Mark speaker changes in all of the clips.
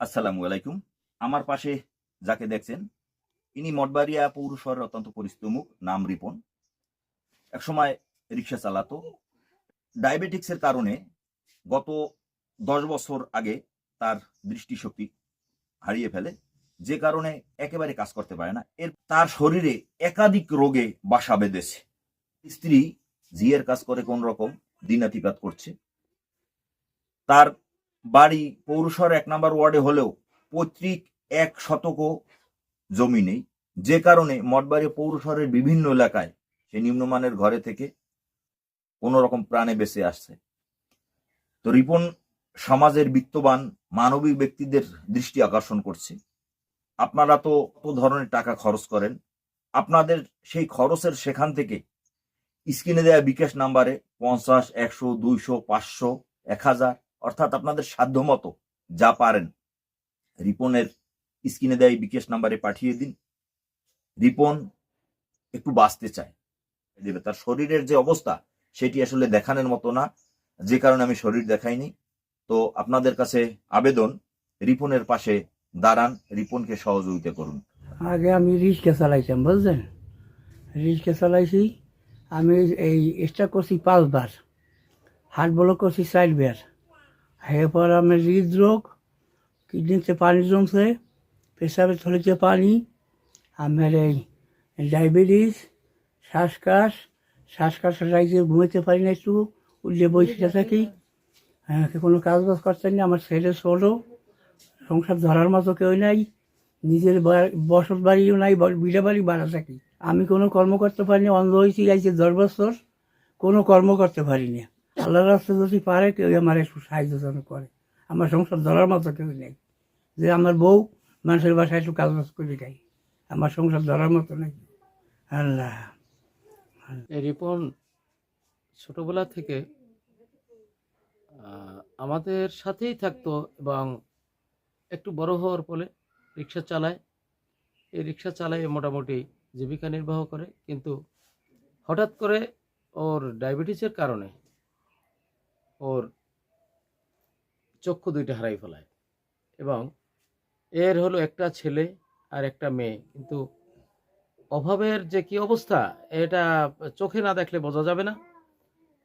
Speaker 1: আসসালামু আলাইকুম। আমার পাশে যাকে দেখছেন, ইনি মঠবাড়িয়া পৌরসভার অত্যন্ত পরিচিত নাম রিপন। একসময় রিক্সা চালাতো। ডায়াবেটিক্সের কারণে গত দশ বছর আগে তার দৃষ্টিশক্তি হারিয়ে ফেলে। যে কারণে একেবারে কাজ করতে পারে না। এর তার শরীরে একাধিক রোগে বাসা বেঁধেছে। স্ত্রী জিয়ের কাজ করে কোন রকম দিনাতিপাত করছে। তার বাড়ি পৌরসভার এক নম্বর ওয়ার্ডে হলেও পৈতৃক এক শতকও জমি নেই। যে কারণে মঠবাড়ি পৌরসভার বিভিন্ন এলাকায় সে নিম্নমানের ঘরে থেকে কোন রকম প্রাণে বেঁচে আসছে। তো রিপন সমাজের বিত্তবান, মানবিক ব্যক্তিদের দৃষ্টি আকর্ষণ করছে। আপনারা তো কত ধরনের টাকা খরচ করেন? আপনাদের সেই খরচের সেখান থেকে স্ক্রিনে দেওয়া বিকাশ নাম্বারে পঞ্চাশ, একশো, দুইশো, পাঁচশো, এক হাজার অর্থাৎ আপনাদের সাধ্য মতো যা পারেন। রিপনের স্ক্রিনে দেয় বিকাশ নাম্বারে পাঠিয়ে দিন। রিপন একটু বাঁচতে চায়। দেবে। তার শরীরের যে অবস্থা, সেটি আসলে দেখানোর মতো না। যে কারণে আমি শরীর দেখাইনি। তো আপনাদের কাছে আবেদন, রিপনের পাশে দাঁড়ান, রিপনকে সহযোগিতা করুন।
Speaker 2: আগে আমি রিক্সা চালাইতাম বুঝলেন রিক্সা চালাইছি, আমি এই এক্সট্রা করছি পাঁচবার হাট ব্লক করছি চারবার এরপর আমি হৃদরোগ কিডনিতে পানি জমছে পেশাবে থলিতে পানি আমার এই ডায়াবেটিস শ্বাসকাশ শ্বাসকাশ রাইতে ঘুমাইতে পারি না একটু উল্লে বসে থাকি। হ্যাঁ কোনো কাজ বাজ করতে না আমার ছেলে ছোটো সংসার ধরার মতো কেউ নাই নিজের বসত বাড়িও নাই বিড়া বাড়ি ভাড়া থাকি। আমি কোনো কর্ম করতে পারিনি অন্ধ হয়েছি যাইছে দশ বছর কোনো কর্ম করতে পারিনি আল্লাহ রাস্তা যদি পারে, কেউ আমার একটু সাহায্য যেন করে। আমার সংসার ধরার মতো কেউ নেই। যে আমার বউ মানুষের বাসায় একটু কাজ বাজ করে যাই আমার সংসার ধরার মতো নেই। আল্লাহ
Speaker 3: রিপন, ছোটবেলা থেকে আমাদের সাথেই থাকতো এবং একটু বড় হওয়ার ফলে রিক্সা চালায়। এই রিক্সা চালায় মোটামুটি জীবিকা নির্বাহ করে। কিন্তু হঠাৎ করে ওর ডায়াবেটিসের কারণে ওর চক্ষু দুইটা হারাই ফেলায়। এবং এর হলো একটা ছেলে আর একটা মেয়ে। কিন্তু অভাবের যে কি অবস্থা, এটা চোখে না দেখলে বোঝা যাবে না।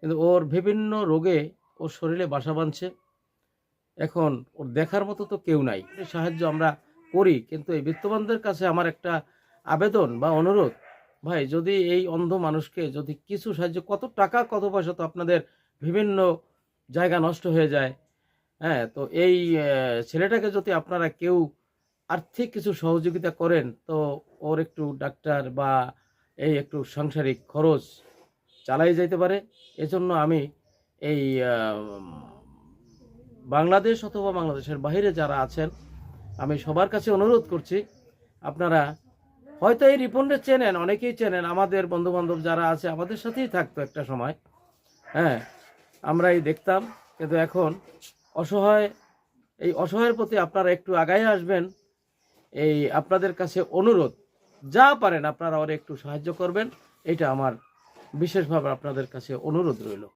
Speaker 3: কিন্তু ওর বিভিন্ন রোগে ওর শরীরে বাসা বাঁধছে। এখন ওর দেখার মতো তো কেউ নাই। সাহায্য আমরা করি, কিন্তু এই বিত্তবানদের কাছে আমার একটা আবেদন বা অনুরোধ, ভাই, যদি এই অন্ধ মানুষকে যদি কিছু সাহায্য, কত টাকা, কত পয়সা তো আপনাদের বিভিন্ন জায়গা নষ্ট হয়ে যায়। হ্যাঁ তো এই ছেলেটাকে যদি আপনারা কেউ আর্থিক কিছু সহযোগিতা করেন, তো ওর একটু ডাক্তার বা এই একটু সাংসারিক খরচ চালাই যাইতে পারে। এজন্য আমি এই বাংলাদেশ অথবা বাংলাদেশের বাইরে যারা আছেন, আমি সবার কাছে অনুরোধ করছি, আপনারা হয়তো এই রিপনরে চেনেন, অনেকেই চেনেন, আমাদের বন্ধু বান্ধব যারা আছে, আমাদের সাথেই থাকতো একটা সময়। হ্যাঁ আমরাই দেখতাম। কিন্তু এখন অসহায়, এই অসহায়ের প্রতি আপনারা একটু আগায় আসবেন। এই আপনাদের কাছে অনুরোধ, যা পারেন আপনারা ওর একটু সাহায্য করবেন। এটা আমার বিশেষভাবে আপনাদের কাছে অনুরোধ রইল।